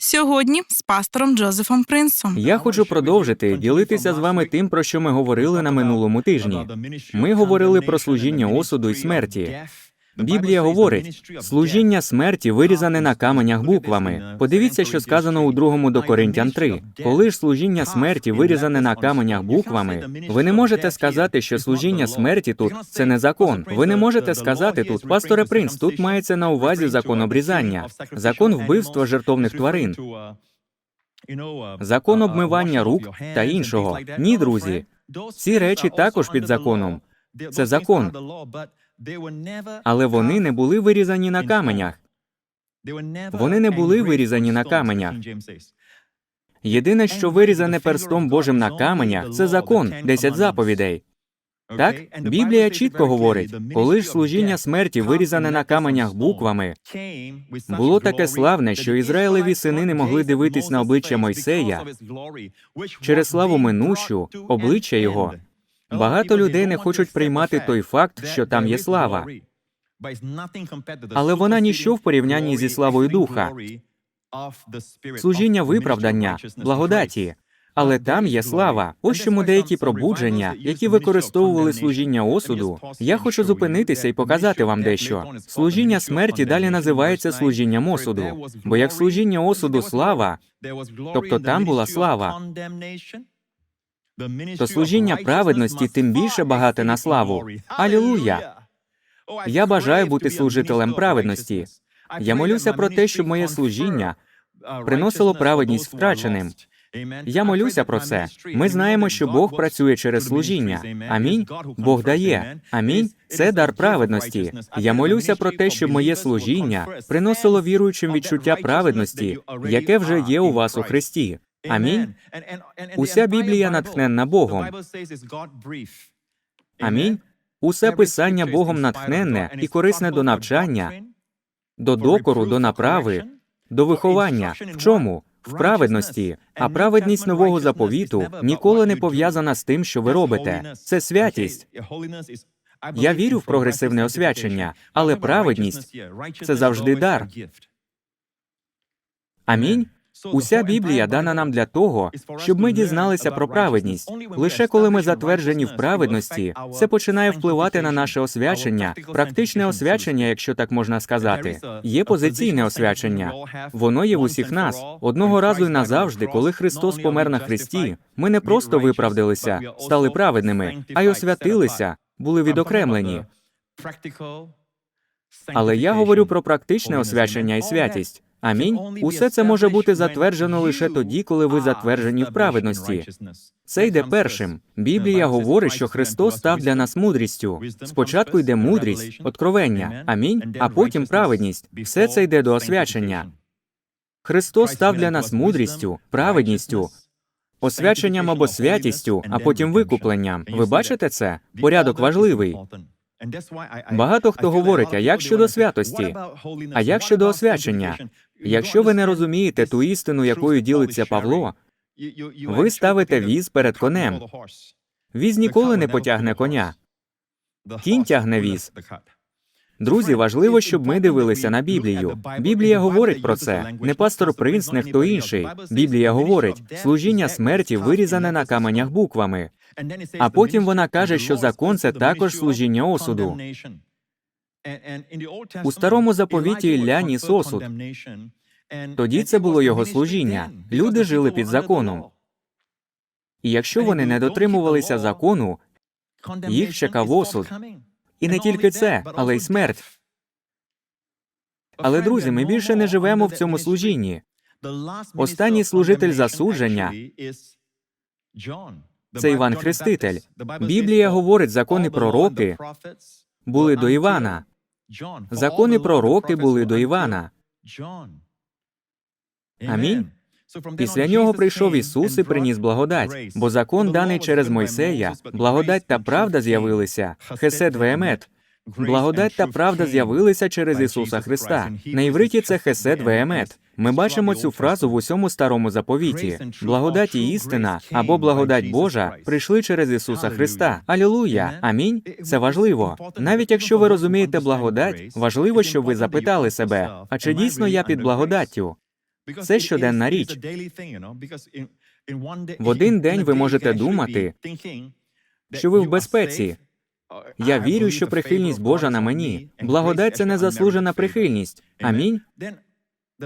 Сьогодні з пастором Джозефом Принсом. Я хочу продовжити ділитися з вами тим, про що ми говорили на минулому тижні. Ми говорили про служіння осуду і смерті. Біблія говорить, служіння смерті вирізане на каменях буквами. Подивіться, що сказано у другому до Коринтян 3. Коли ж служіння смерті вирізане на каменях буквами, ви не можете сказати, що служіння смерті тут це не закон. Ви не можете сказати тут, пасторе Принц, тут мається на увазі закон обрізання, закон вбивства жертовних тварин, закон обмивання рук та іншого. Ні, друзі, ці речі також під законом. Це закон. Але вони не були вирізані на каменях. Вони не були вирізані на каменях. Єдине, що вирізане перстом Божим на каменях, це закон, 10 заповідей. Так, Біблія чітко говорить, коли ж служіння смерті вирізане на каменях буквами, було таке славне, що Ізраїлеві сини не могли дивитись на обличчя Мойсея через славу минущу, обличчя його. Багато людей не хочуть приймати той факт, що там є слава. Але вона ніщо в порівнянні зі славою Духа. Служіння виправдання, благодаті. Але там є слава. Ось чому деякі пробудження, які використовували служіння осуду. Я хочу зупинитися і показати вам дещо. Служіння смерті далі називається служінням осуду. Бо як служіння осуду слава, тобто там була слава, то служіння праведності тим більше багате на славу. Алілуя! Я бажаю бути служителем праведності. Я молюся про те, щоб моє служіння приносило праведність втраченим. Я молюся про це. Ми знаємо, що Бог працює через служіння. Амінь. Бог дає. Амінь. Це дар праведності. Я молюся про те, щоб моє служіння приносило віруючим відчуття праведності, яке вже є у вас у Христі. Амінь. Уся Біблія натхненна Богом. Амінь. Усе писання Богом натхненне і корисне до навчання, до докору, до направи, до виховання. В чому? В праведності. А праведність нового заповіту ніколи не пов'язана з тим, що ви робите. Це святість. Я вірю в прогресивне освячення, але праведність це завжди дар. Амінь. Уся Біблія дана нам для того, щоб ми дізналися про праведність. Лише коли ми затверджені в праведності, це починає впливати на наше освячення, практичне освячення, якщо так можна сказати. Є позиційне освячення. Воно є в усіх нас. Одного разу і назавжди, коли Христос помер на Христі, ми не просто виправдалися, стали праведними, а й освятилися, були відокремлені. Але я говорю про практичне освячення і святість. Амінь. Усе це може бути затверджено лише тоді, коли ви затверджені в праведності. Це йде першим. Біблія говорить, що Христос став для нас мудрістю. Спочатку йде мудрість, откровення, амінь, а потім праведність. Все це йде до освячення. Христос став для нас мудрістю, праведністю, освяченням або святістю, а потім викупленням. Ви бачите це? Порядок важливий. Багато хто говорить, а як щодо святості? А як щодо освячення? Якщо ви не розумієте ту істину, якою ділиться Павло, ви ставите віз перед конем. Віз ніколи не потягне коня. Кінь тягне віз. Друзі, важливо, щоб ми дивилися на Біблію. Біблія говорить про це. Не пастор Принц, не хто інший. Біблія говорить, служіння смерті вирізане на каменях буквами. А потім вона каже, що закон це також служіння осуду. У старому заповіті Ілля ніс осуд. Тоді це було його служіння. Люди жили під законом. І якщо вони не дотримувалися закону, їх чекав осуд. І не тільки це, але й смерть. Але, друзі, ми більше не живемо в цьому служінні. Останній служитель засудження Це Іван Хреститель. Біблія говорить, закони пророки були до Івана. Закони пророки були до Івана. Амінь. Після нього прийшов Ісус і приніс благодать, бо закон даний через Мойсея, благодать та правда з'явилися. Хесед веемет. Благодать та правда з'явилися через Ісуса Христа. На івриті це хесед веемет. Ми бачимо цю фразу в усьому старому заповіті. Благодать і істина або благодать Божа прийшли через Ісуса Христа. Алілуя! Амінь. Це важливо. Навіть якщо ви розумієте благодать, важливо, щоб ви запитали себе: а чи дійсно я під благодаттю? Це щоденна річ. В один день ви можете думати, що ви в безпеці. Я вірю, що прихильність Божа на мені. Благодать це незаслужена прихильність. Амінь.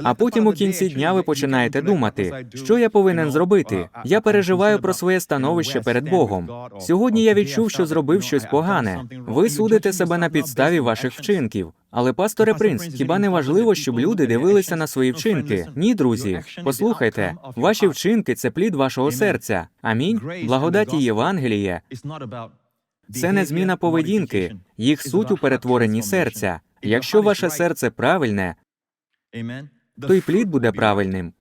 А потім у кінці дня ви починаєте думати, що я повинен зробити. Я переживаю про своє становище перед Богом. Сьогодні я відчув, що зробив щось погане. Ви судите себе на підставі ваших вчинків. Але, пасторе Принц, хіба не важливо, щоб люди дивилися на свої вчинки? Ні, друзі. Послухайте, ваші вчинки це плід вашого серця. Амінь. Благодаті Євангеліє це не зміна поведінки, їх суть у перетворенні серця. Якщо ваше серце правильне, то й плід буде правильним.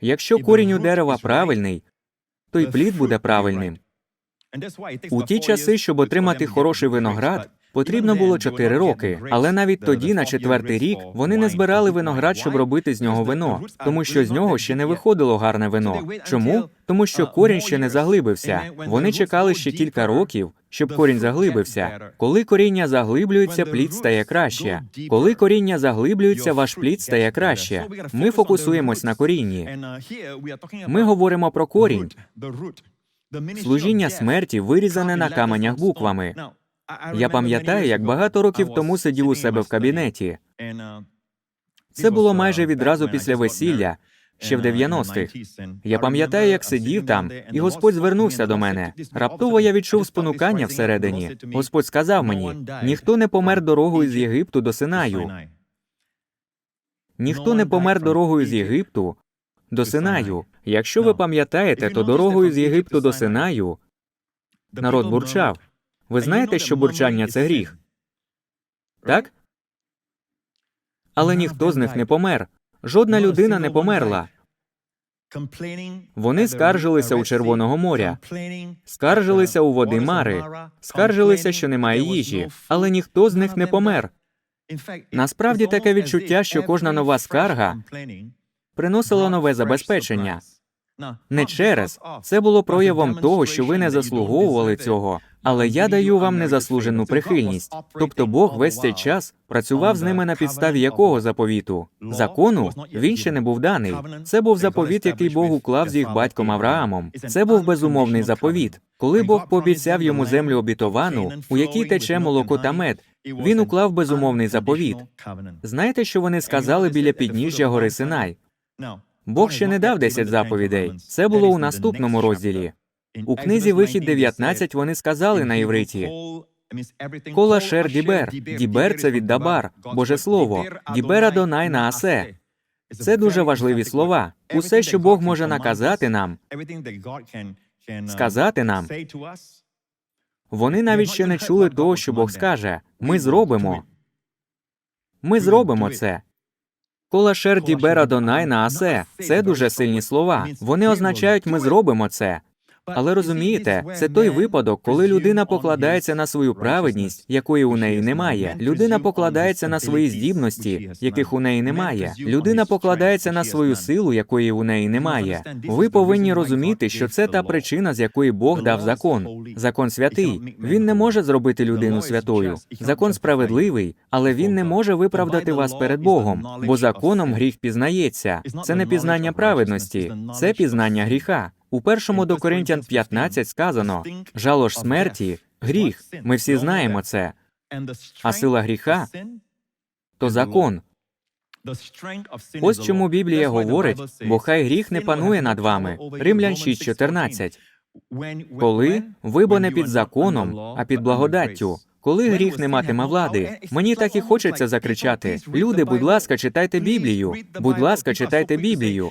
Якщо корінь у дерева правильний, то й плід буде правильним. У ті часи, щоб отримати хороший виноград, потрібно було чотири роки. Але навіть тоді, на четвертий рік, вони не збирали виноград, щоб робити з нього вино, тому що з нього ще не виходило гарне вино. Чому? Тому що корінь ще не заглибився. Вони чекали ще кілька років, щоб корінь заглибився. Коли коріння заглиблюється, плід стає краще. Коли коріння заглиблюється, ваш плід стає краще. Ми фокусуємось на корінні. Ми говоримо про корінь. Служіння смерті вирізане на каменях буквами. Я пам'ятаю, як багато років тому сидів у себе в кабінеті. Це було майже відразу після весілля, ще в 90-х. Я пам'ятаю, як сидів там, і Господь звернувся до мене. Раптово я відчув спонукання всередині. Господь сказав мені: ніхто не помер дорогою з Єгипту до Синаю. Ніхто не помер дорогою з Єгипту до Синаю. Якщо ви пам'ятаєте, то дорогою з Єгипту до Синаю народ бурчав. Ви знаєте, що бурчання це гріх? Так? Але ніхто з них не помер. Жодна людина не померла. Вони скаржилися у Червоного моря, Скаржилися у води Мари, скаржилися, що немає їжі, але ніхто з них не помер. Насправді таке відчуття, що кожна нова скарга Приносило нове забезпечення. Не через це було проявом того, що ви не заслуговували цього. Але я даю вам незаслужену прихильність. Тобто Бог весь цей час працював з ними на підставі якого заповіту? Закону він ще не був даний. Це був заповіт, який Бог уклав з їх батьком Авраамом. Це був безумовний заповіт. Коли Бог пообіцяв йому землю обітовану, у якій тече молоко та мед, він уклав безумовний заповіт. Знаєте, що вони сказали біля підніжжя гори Синай? Бог ще не дав 10 заповідей. Це було у наступному розділі. У книзі Вихід 19 вони сказали на івриті Кола шер дібер. Дібер це від дабар, Боже Слово. Дібер Адонай на асе. Це дуже важливі слова. Усе, що Бог може наказати нам, сказати нам. Вони навіть ще не чули того, що Бог скаже. Ми зробимо. Ми зробимо це. Кола шерді бера Адонай на асе. Це дуже сильні слова. Вони означають, ми зробимо це. Але розумієте, це той випадок, коли людина покладається на свою праведність, якої у неї немає. Людина покладається на свої здібності, яких у неї немає. Людина покладається на свою силу, якої у неї немає. Ви повинні розуміти, що це та причина, з якої Бог дав закон. Закон святий. Він не може зробити людину святою. Закон справедливий, але він не може виправдати вас перед Богом, бо законом гріх пізнається. Це не пізнання праведності, це пізнання гріха. У першому до Коринтян 15 сказано жало ж смерті, гріх. Ми всі знаємо це. А сила гріха то закон. Ось чому Біблія говорить, бо хай гріх не панує над вами. Римлян 6.14. Коли ви бо не під законом, а під благодаттю. Коли гріх не матиме влади, мені так і хочеться закричати: люди, будь ласка, читайте Біблію. Будь ласка, читайте Біблію.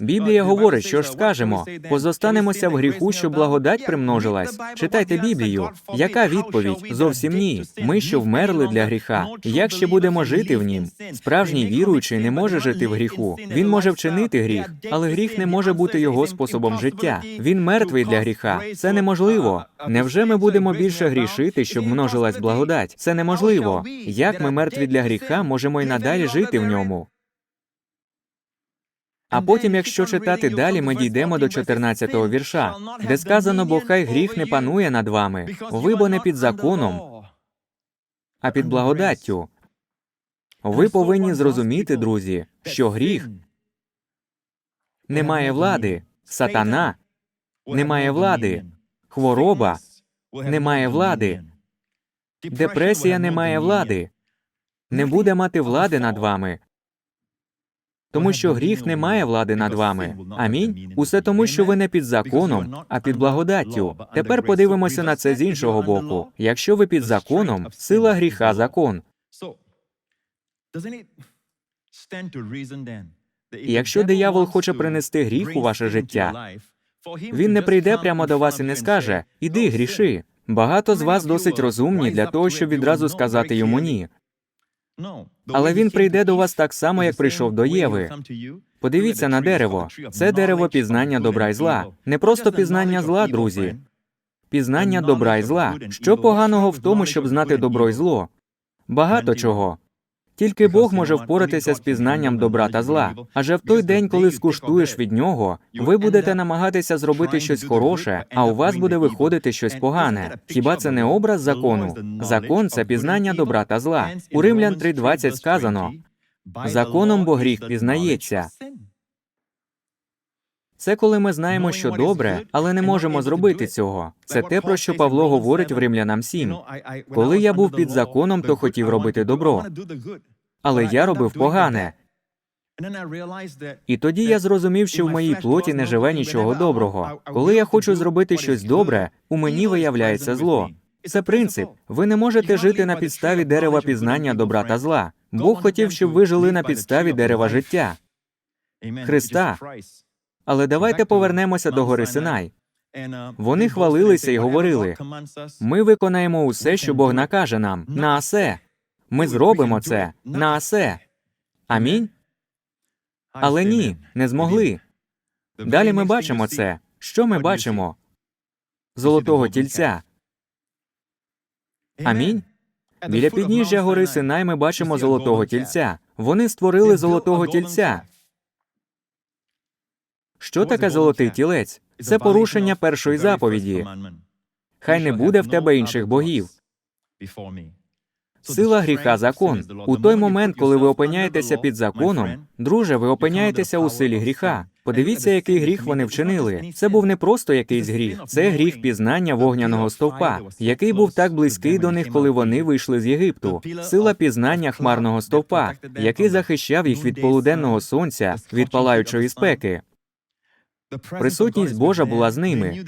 Біблія говорить, що ж скажемо, позостанемося в гріху, щоб благодать примножилась. Читайте Біблію. Яка відповідь? Зовсім ні. Ми що вмерли для гріха. Як ще будемо жити в нім? Справжній віруючий не може жити в гріху. Він може вчинити гріх, але гріх не може бути його способом життя. Він мертвий для гріха. Це неможливо. Невже ми будемо більше грішити, щоб множилась благодать? Це неможливо. Як ми мертві для гріха можемо й надалі жити в ньому? А потім, якщо читати далі, ми дійдемо до 14-го вірша, де сказано, бо хай гріх не панує над вами, ви бо не під законом, а під благодаттю. Ви повинні зрозуміти, друзі, що гріх немає влади, сатана, немає влади, хвороба, немає влади, депресія не має влади, не буде мати влади над вами. Тому що гріх не має влади над вами. Амінь. Усе тому, що ви не під законом, а під благодаттю. Тепер подивимося на це з іншого боку. Якщо ви під законом, сила гріха закон. І якщо диявол хоче принести гріх у ваше життя, Він не прийде прямо до вас і не скаже Іди, гріши. Багато з вас досить розумні для того, щоб відразу сказати йому ні. Але він прийде до вас так само, як прийшов до Єви. Подивіться на дерево. Це дерево пізнання добра і зла. Не просто пізнання зла, друзі. Пізнання добра і зла. Що поганого в тому, щоб знати добро і зло? Багато чого. Тільки Бог може впоратися з пізнанням добра та зла. Адже в той день, коли скуштуєш від нього, ви будете намагатися зробити щось хороше, а у вас буде виходити щось погане. Хіба це не образ закону? Закон це пізнання добра та зла. У Римлян 3.20 сказано: законом бо гріх пізнається. Це коли ми знаємо, що добре, але не можемо зробити цього. Це те, про що Павло говорить в Римлянам 7. Коли я був під законом, то хотів робити добро. Але я робив погане. І тоді я зрозумів, що в моїй плоті не живе нічого доброго. Коли я хочу зробити щось добре, у мені виявляється зло. Це принцип. Ви не можете жити на підставі дерева пізнання добра та зла. Бог хотів, щоб ви жили на підставі дерева життя. Христа. Але давайте повернемося до гори Синай. Вони хвалилися і говорили: Ми виконаємо усе, що Бог накаже нам. На асе. Ми зробимо це. На асе. Амінь. Але ні, не змогли. Далі ми бачимо це. Що ми бачимо? Золотого тільця. Амінь. Біля підніжжя гори Синай ми бачимо золотого тільця. Вони створили золотого тільця. Що таке золотий тілець? Це порушення першої заповіді. Хай не буде в тебе інших богів. Сила гріха закон. У той момент, коли ви опиняєтеся під законом, друже, ви опиняєтеся у силі гріха. Подивіться, який гріх вони вчинили. Це був не просто якийсь гріх, це гріх пізнання вогняного стовпа, який був так близький до них, коли вони вийшли з Єгипту. Сила пізнання хмарного стовпа, який захищав їх від полуденного сонця, від палаючої спеки. Присутність Божа була з ними.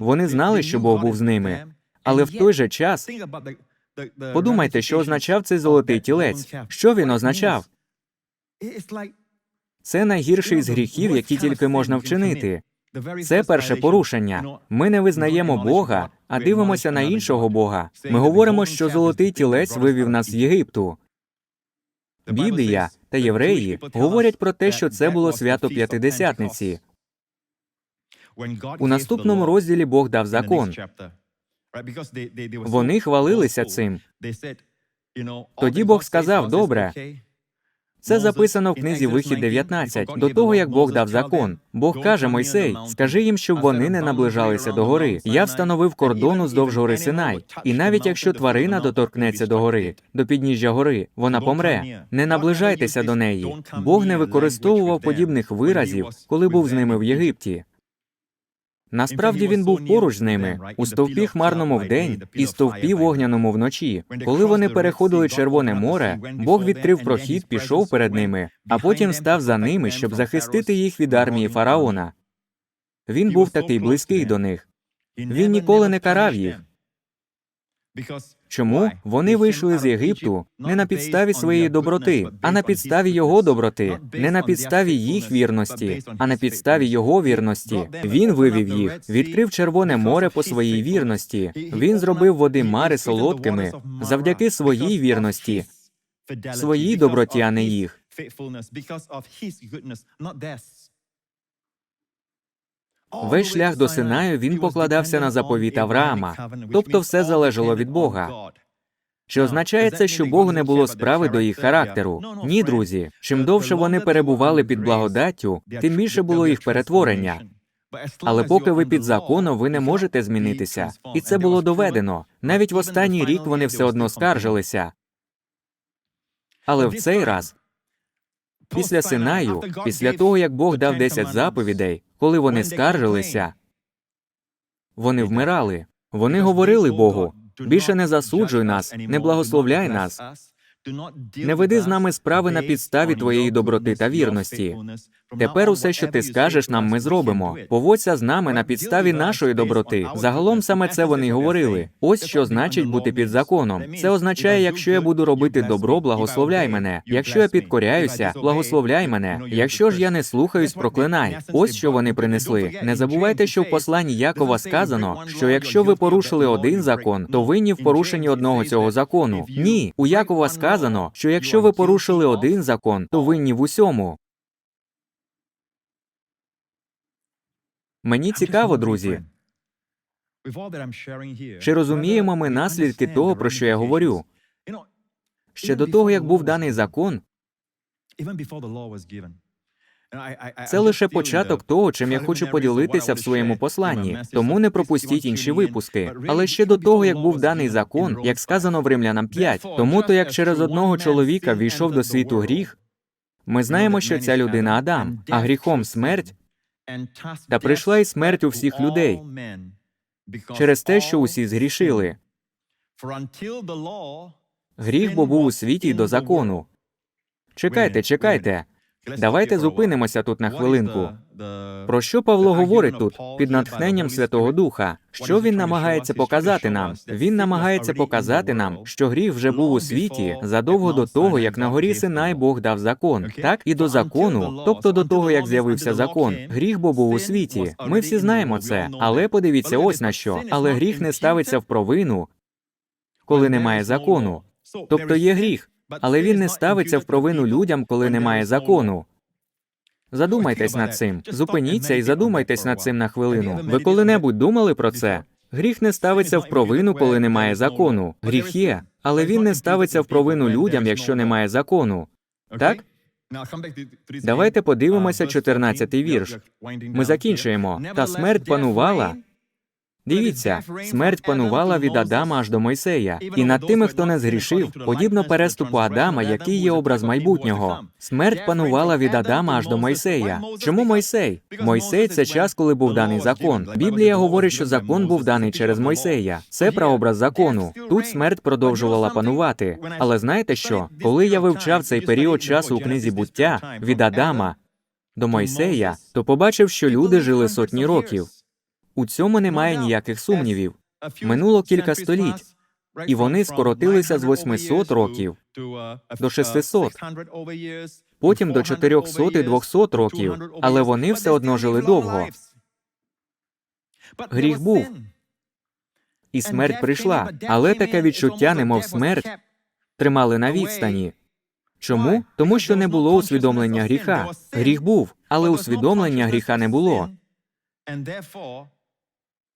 Вони знали, що Бог був з ними, але в той же час подумайте, що означав цей золотий тілець. Що він означав? Це найгірший з гріхів, які тільки можна вчинити. Це перше порушення. Ми не визнаємо Бога, а дивимося на іншого Бога. Ми говоримо, що золотий тілець вивів нас з Єгипту. Біблія та євреї говорять про те, що це було свято П'ятидесятниці. У наступному розділі Бог дав закон. Вони хвалилися цим. Тоді Бог сказав: добре. Це записано в книзі Вихід 19, до того як Бог дав закон. Бог каже Мойсей: скажи їм, щоб вони не наближалися до гори. Я встановив кордон уздовж гори Синай. І навіть якщо тварина доторкнеться до гори, до підніжжя гори, вона помре. Не наближайтеся до неї. Бог не використовував подібних виразів, коли був з ними в Єгипті. Насправді він був поруч з ними у стовпі хмарному вдень і стовпі вогняному вночі. Коли вони переходили Червоне море, Бог відкрив прохід, пішов перед ними, а потім став за ними, щоб захистити їх від армії фараона. Він був такий близький до них. Він ніколи не карав їх. Чому? Вони вийшли з Єгипту не на підставі своєї доброти, а на підставі його доброти, не на підставі їх вірності, а на підставі його вірності. Він вивів їх, відкрив Червоне море по своїй вірності. Він зробив води мари солодкими завдяки своїй вірності, своїй доброті, а не їх. Весь шлях до Синаю він покладався на заповіт Авраама, тобто все залежало від Бога. Чи означає це, що Богу не було справи до їх характеру? Ні, друзі. Чим довше вони перебували під благодаттю, тим більше було їх перетворення. Але поки ви під законом, ви не можете змінитися, і це було доведено. Навіть в останній рік вони все одно скаржилися. Але в цей раз Після Синаю, після того, як Бог дав 10 заповідей, коли вони скаржилися, вони вмирали. Вони говорили Богу: більше не засуджуй нас, не благословляй нас, не веди з нами справи на підставі твоєї доброти та вірності. Тепер усе, що ти скажеш нам, ми зробимо. Поводься з нами на підставі нашої доброти. Загалом саме це вони й говорили. Ось що значить бути під законом. Це означає, якщо я буду робити добро, благословляй мене. Якщо я підкоряюся, благословляй мене. Якщо ж я не слухаюсь, проклинай. Ось що вони принесли. Не забувайте, що в посланні Якова сказано, що якщо ви порушили один закон, то винні в порушенні одного цього закону. Ні, у Якова сказано, що якщо ви порушили один закон, то винні в усьому. Мені цікаво, друзі, чи розуміємо ми наслідки того, про що я говорю? Ще до того, як був даний закон, це лише початок того, чим я хочу поділитися в своєму посланні. Тому не пропустіть інші випуски. Але ще до того, як був даний закон, як сказано в Римлянам 5, тому то як через одного чоловіка війшов до світу гріх, ми знаємо, що ця людина Адам, а гріхом смерть, та прийшла і смерть у всіх людей через те, що усі згрішили. Гріх бо був у світі й до закону. Чекайте, чекайте. Давайте зупинимося тут на хвилинку. Про що Павло говорить тут під натхненням Святого Духа? Що він намагається показати нам? Він намагається показати нам, що гріх вже був у світі задовго до того, як на горі Синай Бог дав закон, так і до закону, тобто до того, як з'явився закон. Гріх бо був у світі. Ми всі знаємо це, але подивіться ось на що. Але гріх не ставиться в провину, коли немає закону. Тобто є гріх, але він не ставиться в провину людям, коли немає закону. Задумайтесь над цим. Зупиніться і задумайтесь над цим на хвилину. Ви коли-небудь думали про це? Гріх не ставиться в провину, коли немає закону. Гріх є, але він не ставиться в провину людям, якщо немає закону. Так? Давайте подивимося 14-й вірш. Ми закінчуємо. Та смерть панувала. Дивіться, смерть панувала від Адама аж до Мойсея, і над тими, хто не згрішив, подібно переступу Адама, який є образ майбутнього. Смерть панувала від Адама аж до Мойсея. Чому Мойсей? Мойсей це час, коли був даний закон. Біблія говорить, що закон був даний через Мойсея. Це прообраз закону. Тут смерть продовжувала панувати. Але знаєте що? Коли я вивчав цей період часу у книзі буття від Адама до Мойсея, то побачив, що люди жили сотні років. У цьому немає ніяких сумнівів. Минуло кілька століть, і вони скоротилися з 800 років до 600, потім до 400 і 200 років, але вони все одно жили довго. Гріх був, і смерть прийшла, але таке відчуття, немов смерть, тримали на відстані. Чому? Тому що не було усвідомлення гріха. Гріх був, але усвідомлення гріха не було.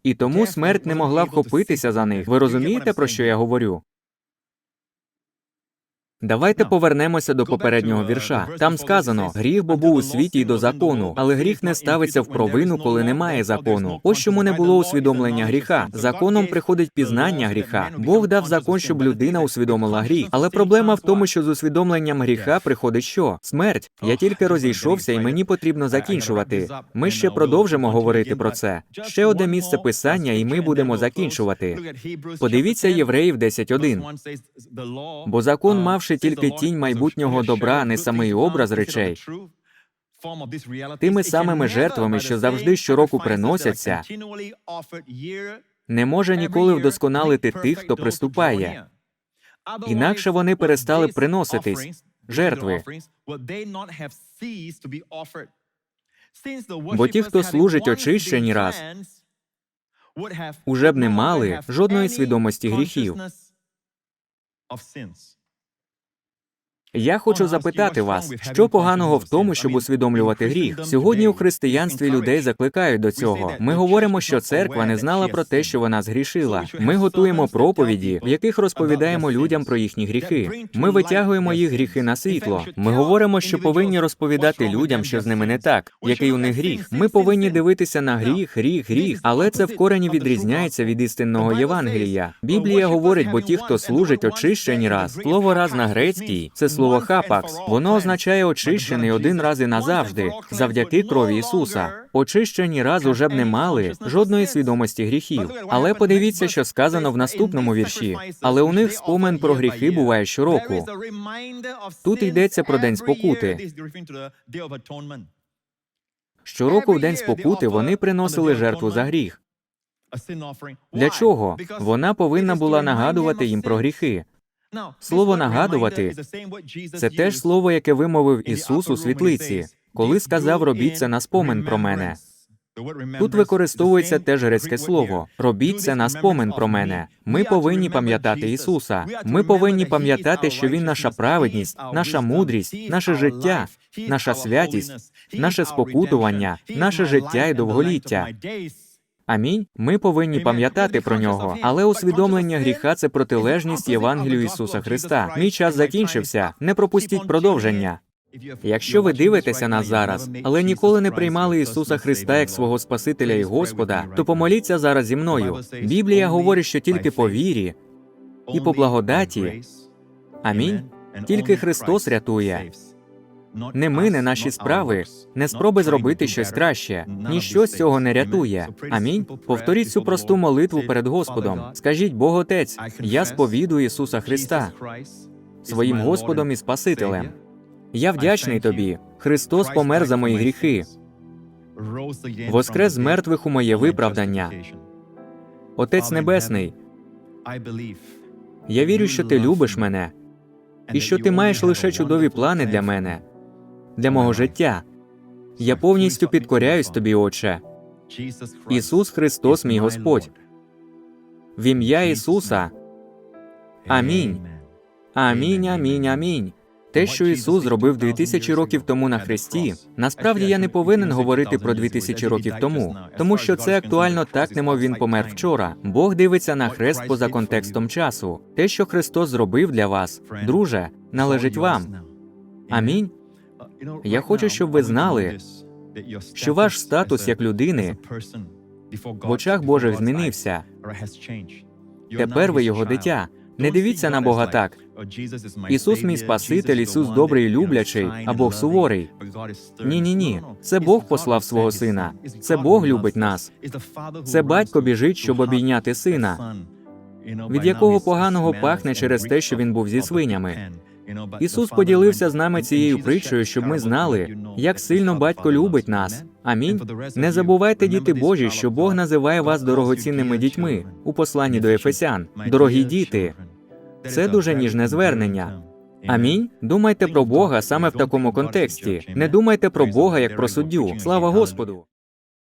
І тому смерть не могла вхопитися за них. Ви розумієте, про що я говорю? Давайте повернемося до попереднього вірша. Там сказано: гріх бо був у світі й до закону, але гріх не ставиться в провину, коли немає закону. Ось чому не було усвідомлення гріха. Законом приходить пізнання гріха. Бог дав закон, щоб людина усвідомила гріх. Але проблема в тому, що з усвідомленням гріха приходить що? Смерть. Я тільки розійшовся, і мені потрібно закінчувати. Ми ще продовжимо говорити про це. Ще одне місце писання, і ми будемо закінчувати. Подивіться Євреїв 10.1. Бо закон, мавши тільки тінь майбутнього добра, а не самий образ речей, тими самими жертвами, що завжди щороку приносяться, не може ніколи вдосконалити тих, хто приступає. Інакше вони перестали приноситись жертви. Бо ті, хто служить очищені раз, уже б не мали жодної свідомості гріхів. Я хочу запитати вас, що поганого в тому, щоб усвідомлювати гріх? Сьогодні у християнстві людей закликають до цього. Ми говоримо, що церква не знала про те, що вона згрішила. Ми готуємо проповіді, в яких розповідаємо людям про їхні гріхи. Ми витягуємо їх гріхи на світло. Ми говоримо, що повинні розповідати людям, що з ними не так, який у них гріх. Ми повинні дивитися на гріх, гріх, гріх, але це в корені відрізняється від істинного Євангелія. Біблія говорить, бо ті, хто служить очищені раз, слово раз на грецькій, це слово слово хапакс. Воно означає очищений один раз і назавжди, завдяки крові Ісуса. Очищені раз уже б не мали жодної свідомості гріхів. Але подивіться, що сказано в наступному вірші. Але у них спомин про гріхи буває щороку. Тут йдеться про день спокути. Щороку в день спокути вони приносили жертву за гріх. Для чого? Вона повинна була нагадувати їм про гріхи. Слово нагадувати Це теж слово, яке вимовив Ісус у світлиці, коли сказав робіть це на спомин про мене. Тут використовується теж грецьке слово. робіть це на спомин про мене. Ми повинні пам'ятати Ісуса. Ми повинні пам'ятати, що Він наша праведність, наша мудрість, наше життя, наша святість, наше спокутування, наше життя і довголіття. Амінь. Ми повинні пам'ятати про нього, але усвідомлення гріха це протилежність Євангелію Ісуса Христа. Мій час закінчився. Не пропустіть продовження. Якщо ви дивитеся нас зараз, але ніколи не приймали Ісуса Христа як свого Спасителя і Господа, то помоліться зараз зі мною. Біблія говорить, що тільки по вірі і по благодаті. Амінь. Тільки Христос рятує. Не ми, не наші справи, не спроби зробити щось краще. Ніщо з цього не рятує. Амінь. Повторіть цю просту молитву перед Господом. Скажіть, Бог Отець, я сповідую Ісуса Христа своїм Господом і Спасителем. Я вдячний тобі. Христос помер за мої гріхи. Воскрес з мертвих у моє виправдання. Отець Небесний, я вірю, що ти любиш мене, і що ти маєш лише чудові плани для мене, для мого життя. Я повністю підкоряюсь тобі, Отче. Ісус Христос, мій Господь. В ім'я Ісуса. Амінь. Амінь, амінь, амінь. Те, що Ісус зробив 2000 років тому на хресті, насправді я не повинен говорити про 2000 років тому, тому що це актуально так, немов він помер вчора. Бог дивиться на хрест поза контекстом часу. Те, що Христос зробив для вас, друже, належить вам. Амінь. Я хочу, щоб ви знали, що ваш статус як людини В очах Божих змінився. Тепер ви його дитя. Не дивіться на Бога так. Ісус мій Спаситель, Ісус добрий і люблячий, а Бог суворий. Ні, ні, ні. Це Бог послав свого сина. Це Бог любить нас. Це батько біжить, щоб обійняти сина, від якого поганого пахне через те, що він був зі свинями. Ісус поділився з нами цією притчею, щоб ми знали, як сильно батько любить нас. Амінь. Не забувайте, діти Божі, що Бог називає вас дорогоцінними дітьми у посланні до Ефесян. Дорогі діти, це дуже ніжне звернення. Амінь. Думайте про Бога саме в такому контексті. Не думайте про Бога як про суддю. Слава Господу.